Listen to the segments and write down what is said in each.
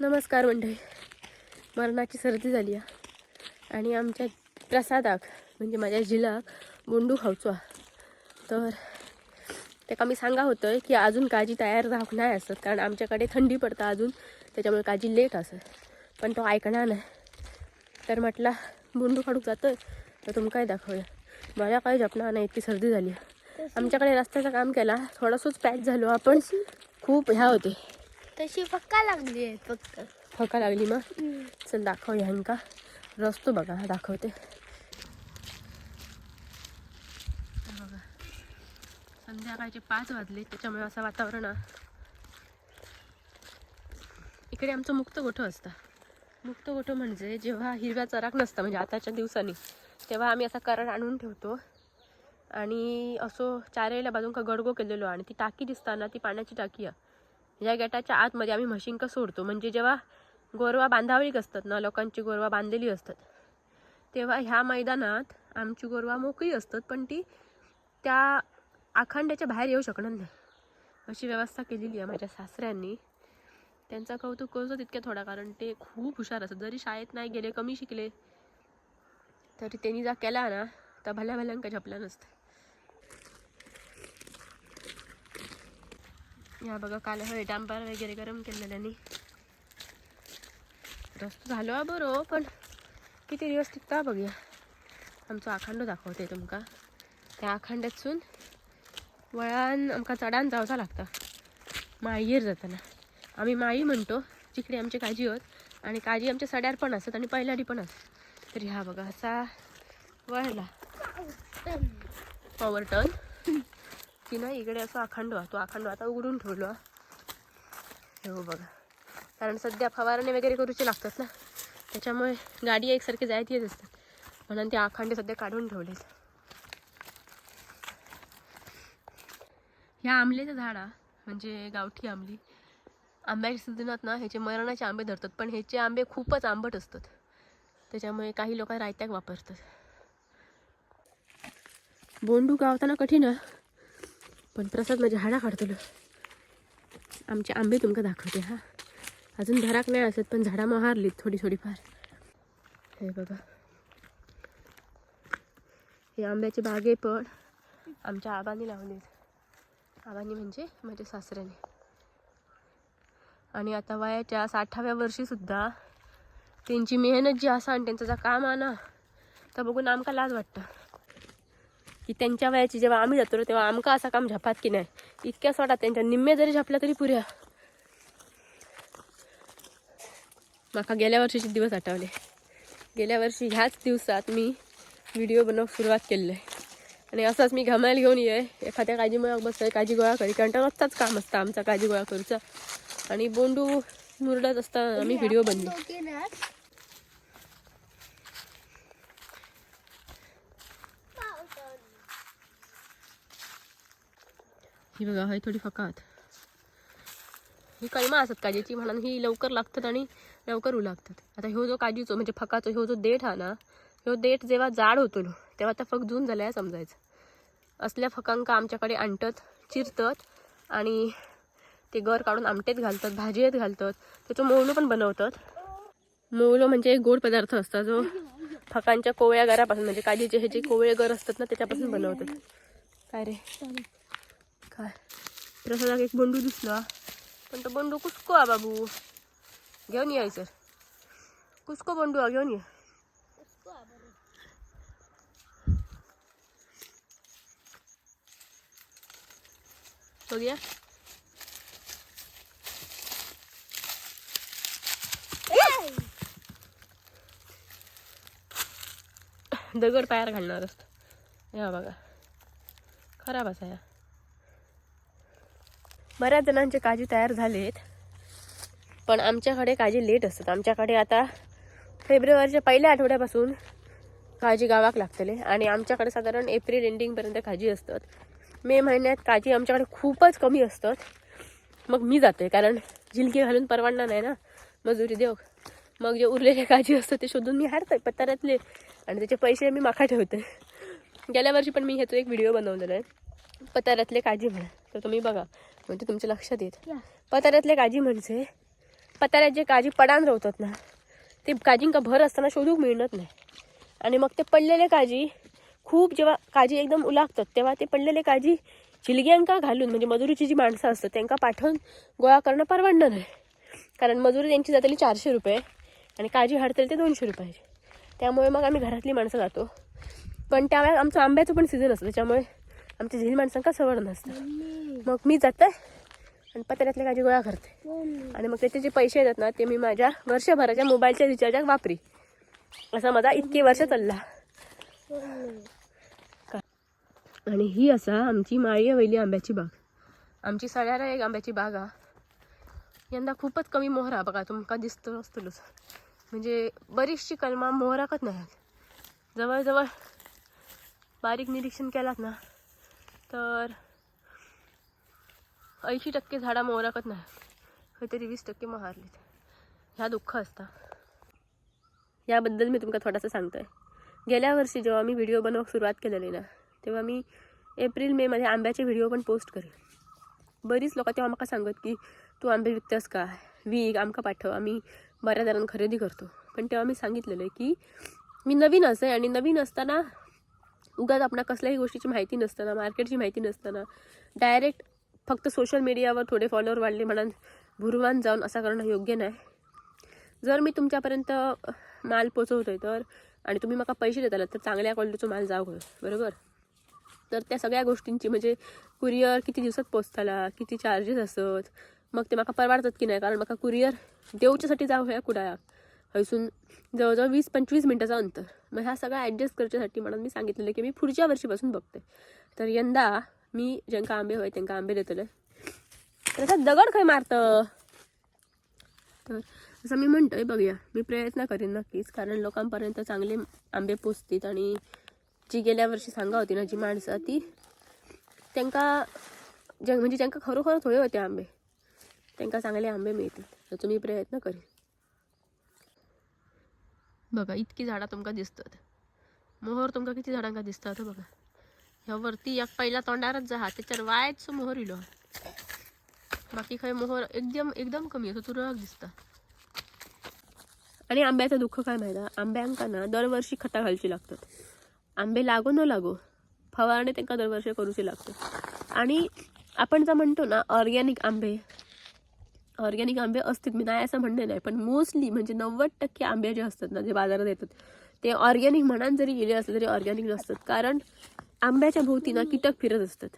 नमस्कार मंडळी. मरणाची सर्दी झाली आहे. आणि आमच्या प्रसादाक म्हणजे माझ्या जिलाक बोंडू खावचो. तर तेका मी सांगा होतं की अजून काजी तयार राहूक नाही असत कारण आमच्याकडे थंडी पडता अजून त्याच्यामुळे काजी लेट असत. पण तो ऐकणार नाही. तर म्हटला बोंडू काढूक जातोय तर तुमका काय दाखवूया मला काही जपणार नाही इतकी सर्दी झाली. आमच्याकडे रस्त्याचं काम केला थोडासाच पॅच झालो आपण. खूप ह्या होते. तशी पक्का लागली आहे फक्त फका लागली मग? चल दाखव ह्यांका. रस्तो बघा दाखवते. बघा. संध्याकाळचे पाच वाजले त्याच्यामुळे असं वातावरण. इकडे आमचं मुक्त गोठं असतं. मुक्त गोठं म्हणजे जेव्हा हिरव्या चराक नसतं म्हणजे आताच्या दिवसांनी तेव्हा आम्ही असा करड आणून ठेवतो. आणि असो चारेला बाजून का गडगो केलेलो आणि ती टाकी दिसताना ती पाण्याची टाकी आहे. या गेटाच्या आतमध्ये आम्ही म्हशींका सोडतो. म्हणजे जेव्हा गोरवा बांधावळीक असतात ना लोकांची गोरवा बांधलेली असतात तेव्हा ह्या मैदानात आमची गोरवा मोकळी असतात पण ती त्या आखांड्याच्या बाहेर येऊ शकणार नाही. अशी व्यवस्था केलेली आहे माझ्या सासऱ्यांनी. त्यांचा कौतुक करतो तितक्या थोडा कारण ते खूप हुशार असतात. जरी शाळेत नाही गेले कमी शिकले तरी त्यांनी जा केला ना तर भल्या भल्यांका झपला नसतं. या बघा काल हवे डांबर वगैरे गरम केलेल्यानी. रस्तो झालो हा बरो पण किती दिवस टिकता बघूया आमचो आखांडो दाखवते तुमका. त्या आखांड्यातसून वळान आमका चढान जावचा लागता. माळयेर जाताना. आम्ही माळी म्हणतो जिकडे आमची काजी होत आणि काजी आमच्या सड्यार पण असत आणि पहिल्याडी पण असत. तर ह्या बघा असा वळला. पॉवर टर्न की नाही इकडे असं अखंड तो अखंड आता उघडून ठेवलो. हे हो बघा. कारण सध्या फवारणी वगैरे करूचे लागतात ना. त्याच्यामुळे गाडी एकसारखी जायत येत असतात. म्हणून ते अखंड सध्या काढून ठेवलेत. ह्या आंबलेचं झाड म्हणजे गावठी आंबली आंब्याच्या सीझनात ना ह्याचे मरणाचे आंबे धरतात. पण ह्याचे आंबे खूपच आंबट असतात. त्याच्यामुळे काही लोक रायत्याक वापरतात. बोंडू गावताना कठीण आहे. पण प्रसाद माझ्या हाडा काढतलो आमचे आंबे तुमका दाखवते हा. अजून धराक नाही असत पण झाडा महारलीत थोडी थोडीफार. हे बघा. हे आंब्याचे बागे पण आमच्या आबांनी लावलेत. आबांनी म्हणजे माझ्या सासऱ्याने. आणि आता वयाच्या साठाव्या वर्षी सुद्धा त्यांची मेहनत जी असा आणि त्यांचं जर काम आना तर बघून आमका लाज वाटतं. की त्यांच्या वयाची जेव्हा आम्ही जातो तेव्हा आमका असा काम झपात की नाही. इतक्या सोडा त्यांच्या निम्मे जरी झपल्या तरी पुऱ्या. माका गेल्या वर्षीचे दिवस आठवले. गेल्या वर्षी ह्याच दिवसात मी व्हिडिओ बनवूक सुरुवात केलेलं. आहे आणि असंच मी घमायला घेऊन ये एखाद्या काळजी मग बसतोय काजी गोळा करी. कारण रोजचाच काम असतं आमचा काळजी गोळा करूचा. आणि बोंडू मुरडत असताना आम्ही व्हिडिओ बनले ही बघा हाय थोडी फकात ही कलमा असतात काजीची म्हणून ही लवकर लागतात आणि लवकर लागतात आता ह्यो जो काजीचो म्हणजे फकाचो ह्यो जो देठ हा ना ह्यो देठ जेव्हा जाड होतो तेव्हा त्या फक जून झाल्या समजायचं. असल्या फकांका आमच्याकडे आणतात चिरतात आणि ते गर काढून आमटेत घालतात भाजयेत घालतात त्याचं मोवलो पण बनवतात. मोवलो म्हणजे एक गोड पदार्थ असता जो फकांच्या कोवळ्या गरापासून म्हणजे काजीचे हे जे कोवळे गर असतात ना त्याच्यापासून बनवतात. काय रे? काय? प्रसादाक एक बंडू दिसला. पण तो बंडू कुसको आ बाबू? घेऊन ये सर कुसको बंडू आ घेऊन ये. बघूया. दगड पायार घालणार असतो. या बघा. खराब असा या. बऱ्याच जणांचे काजी तयार झालेत. पण आमच्याकडे काजी लेट असतात. आमच्याकडे आता फेब्रुवारीच्या पहिल्या आठवड्यापासून काजी गावाक लागतले. आणि आमच्याकडे साधारण एप्रिल एंडिंगपर्यंत काजी असतात. मे महिन्यात काजी आमच्याकडे खूपच कमी असतात. मग मी जाते कारण झिलकी घालून परवाडणार नाही ना. मजुरी देऊ मग जे उरलेले काजी असतात ते शोधून मी हारते पत्ताऱ्यातले आणि त्याचे पैसे मी माखा ठेवते गेल्या वर्षी पण मी ह्याचा एक व्हिडिओ बनवलेला आहे. पत्ताऱ्यातले काजी म्हणा. तर तुम्ही बघा. म्हणजे तुमच्या लक्षात येत. पताऱ्यातले काजी म्हणजे पताऱ्यात जे काजी पडान राहतात ना ते काजींका भर असताना शोधूक मिळत नाही. आणि मग ते पडलेले काजी खूप जेव्हा काजी एकदम उलागतात तेव्हा ते पडलेले काजी जिलग्यांका घालून म्हणजे मजुरीची जी माणसं असतात त्यांना पाठवून गोळा करणं परवडणार नाही. कारण मजुरी त्यांची जातली चारशे रुपये आणि काजी हाडतली ते दोनशे रुपयाची त्यामुळे मग आम्ही घरातली माणसं जातो. पण त्यावेळेस आमचं आंब्याचं पण सीझन असतं त्याच्यामुळे आमच्या झील माणसांका सवड नसतं. मग मी जाते आणि पत्र्यातले काजी गोळा करते. आणि मग त्याचे जे पैसे येतात ना ते मी माझ्या वर्षभराच्या मोबाईलच्या रिचार्जाक वापरी. असा माझा इतके वर्ष चालला. आणि ही असा आमची माळी वैली आंब्याची बाग. आमची सगळ्याला एक आंब्याची बाग हा. यंदा खूपच कमी मोहर बघा तुमका दिसतो असतलोच म्हणजे बरीचशी कलमा मोहराकच नाही जवळजवळ बारीक निरीक्षण केलात ना तर ऐंशी टक्के झाडा मोहराकत नाही. काहीतरी वीस टक्के महारलीत ह्या दुःख असता. याबद्दल मी तुमका थोडासा सांगतोय. गेल्या वर्षी जेव्हा मी व्हिडिओ बनवूक सुरुवात केलेली ना तेव्हा मी एप्रिल मे मध्ये आंब्याचे व्हिडिओ पण पोस्ट करेन बरीच लोक तेव्हा म्हाका सांगत की तू आंबे विकतेस का? वीक आमकां पाठव. आम्ही बऱ्या दरान खरेदी करतो. पण तेव्हा मी सांगितलेलं आहे की मी नवीन असे आणि नवीन असताना उगाच आपणा कसल्याही गोष्टीची माहिती नसताना मार्केटची माहिती नसताना डायरेक्ट फक्त सोशल मीडियावर थोडे फॉलोअर वाढले म्हणून भुरवान जाऊन असं करणं योग्य नाही. जर मी तुमच्यापर्यंत माल पोचवतोय तर आणि तुम्ही मला पैसे देताला तर चांगल्या क्वालिटीचा माल जावं होय बरोबर? तर त्या सगळ्या गोष्टींची म्हणजे कुरिअर किती दिवसात पोचताला किती चार्जेस असत मग ते म्हाका परवडतात की नाही? कारण म्हाका कुरिअर देवच्यासाठी जावं ह्या कुडाया अजून जवळजवळ वीस पंचवीस मिनटाचं अंतर. मग ह्या सगळ्या ॲडजस्ट करण्यासाठी म्हणून मी सांगितलेलं की मी पुढच्या वर्षीपासून बघते. तर यंदा मी ज्यांका आंबे होय त्यांना आंबे देतले त्याचा दगड खंय मारतं. तर असं मी म्हणतोय बघूया. मी प्रयत्न करीन नक्कीच कारण लोकांपर्यंत चांगले आंबे पोचतील आणि जी गेल्या वर्षी सांगा होती ना जी माणसं ती त्यांका ज्या म्हणजे ज्यांका खरोखर थोडे होते आंबे त्यांका चांगले आंबे मिळतील. तर तुम्ही प्रयत्न करीन. बघा इतकी झाडां तुमका दिसतात. मोहर तुमका किती झाडांका दिसतात बघा. ह्या वरती एक पहिला तोंडारच जा त्याच्यावर वायच मोहर इलो. बाकी खंय मोहर एकदम एकदम कमी असं तुरळक दिसता. आणि आंब्याचं दुःख काय माहिती? आंब्यांका ना दरवर्षी खता घालची लागतात. आंबे लागो न लागो फवारणी त्यांना दरवर्षी करूची लागतात. आणि आपण जर म्हणतो ना ऑर्गॅनिक आंबे ऑर्गॅनिक आंबे असतील मी नाही असं म्हणणे नाही पण मोस्टली म्हणजे नव्वद टक्के आंबे जे असतात ना जे बाजारात येतात ते ऑर्गॅनिक म्हणान जरी गेले असले तरी ऑर्गॅनिक नसतात. कारण आंब्याच्या भोवती ना कीटक फिरत असतात.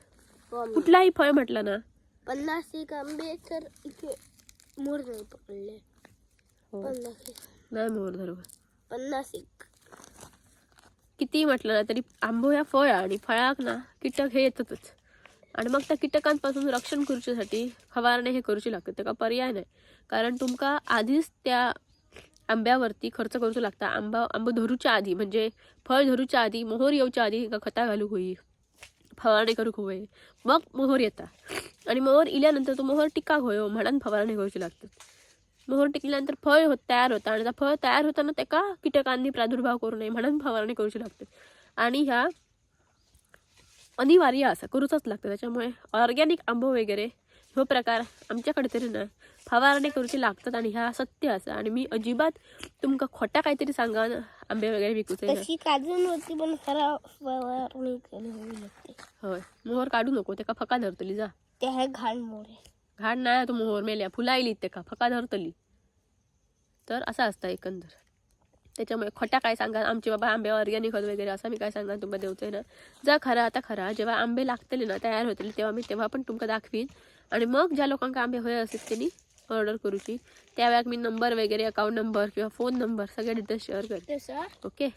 कुठलाही फळ म्हटलं ना. पन्नास एक आंबे तर इथे मोर पकडले एक. नाही मोर धरव पन्नास एक. किती म्हटलं ना तरी आंबो या फळ आणि फळाक ना कीटक हे येतातच. आणि मग त्या कीटकांपासून रक्षण करूच्यासाठी फवारणे हे करूची लागतात तेका पर्याय नाही. कारण तुमका आधीच त्या आंब्यावरती खर्च करूचो लागता. आंबा आंबो धरूच्या आधी म्हणजे फळ धरूच्या आधी मोहर येऊच्या आधी खता घालूक होई. फवारणी करूक होय मग मोहर येता. आणि मोहर इल्यानंतर तो मोहर टिकाक होयो म्हणून फवारणी करूची लागतात मोहर टिकल्यानंतर फळ होत तयार होता. आणि त्या फळ तयार होताना त्याका कीटकांनी प्रादुर्भाव करू नये म्हणून फवारणी करूची लागते. आणि ह्या अनिवार्य असा करूचच लागतं. त्याच्यामुळे ऑर्गॅनिक आंबो वगैरे ह्यो प्रकार आमच्याकडे तरी ना फवारणी करूची लागतात आणि ह्या सत्य असा. आणि मी अजिबात तुमका खोटा काहीतरी सांगा आंबे वगैरे विकूचे काजून होती पण खरा फवारणी होय. मोहर काढू नको त्याका फका धरतली जा. ते आहे घाण घाण नाही तो मोहर मेल्या. फुलायली त्याका फका धरतली. तर असं असतं एकंदर. त्याच्यामुळे खोट्या काय सांगा? आमचे बाबा आंबे ऑर्गॅनिक होत वगैरे असं मी काय सांगा तुमका देवचंय ना? जा खरा आता खरा. जेव्हा आंबे लागतले ना तयार होतले तेव्हा मी तेव्हा पण तुमका दाखवीन. आणि मग ज्या लोकांका आंबे होय असतील त्यांनी ऑर्डर करूची. त्यावेळात मी नंबर वगैरे अकाउंट नंबर किंवा फोन नंबर सगळे डिटेल्स शेअर करते. ओके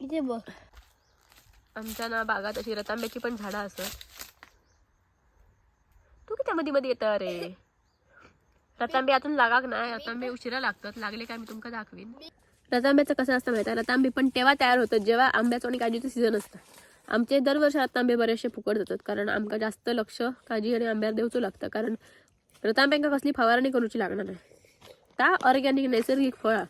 इथे बघ. आमच्या ना बागात अशी रतांब्याची पण झाडं असत तू किती मध्ये मध्ये येतं रे रतांबे आतून लागाक नाही. रतांबे उशिरा लागतात. लागले काय मी तुमका दाखवीन. रतांब्याचं कसं असतं माहिती आहे? रतांबे पण तेव्हा तयार होतात जेव्हा आंब्याचं आणि काजीचं सीझन असतं. आमचे दरवर्षी रतांबे बरेचसे फुकट जातात कारण आमका जास्त लक्ष काजी आणि आंब्यावर देऊचं लागतं कारण रतांब्यांका कसली फवारणी करूची लागणार नाही. त्या ऑर्गॅनिक नैसर्गिक फळा.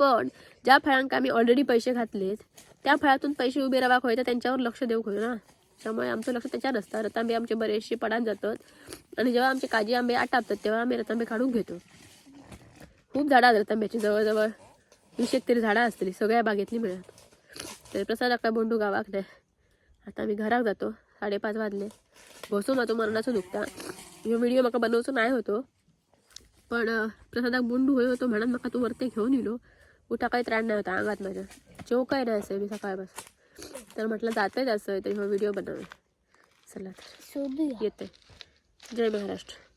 पण ज्या फळांका आम्ही ऑलरेडी पैसे घातलेत त्या फळातून पैसे उभे राहाक होय तर त्यांच्यावर लक्ष देऊ होय ना. त्यामुळे आमचं लक्ष त्याच्यावर असतं. रतांबे आमचे बरेचसे पडान जातात आणि जेव्हा आमचे काजी आंबे आटापतात तेव्हा आम्ही रतांबे काढून घेतो. खूप झाडं आहेत रतांब्याची जवळजवळ एक तरी झाडं असतली सगळ्या बागेतली मिळत तर प्रसाद काय बोंडू गावाक नाही आता आम्ही घराक जातो साडेपाच वाजले. बसून मातो मरणाचं दुखता. ह्यो व्हिडिओ म्हाका बनवचो नाही होतो. पण प्रसादाक बोंडू होय होतो म्हणून म्हाका तू वरते घेऊन येलो उठा काही त्राण नाही होता अंगात माझ्या. जेव काय नाही असं मी सकाळपासून. तर म्हटलं जाते असं तर ह्यो व्हिडिओ बनवूया चला तर. येते जय महाराष्ट्र.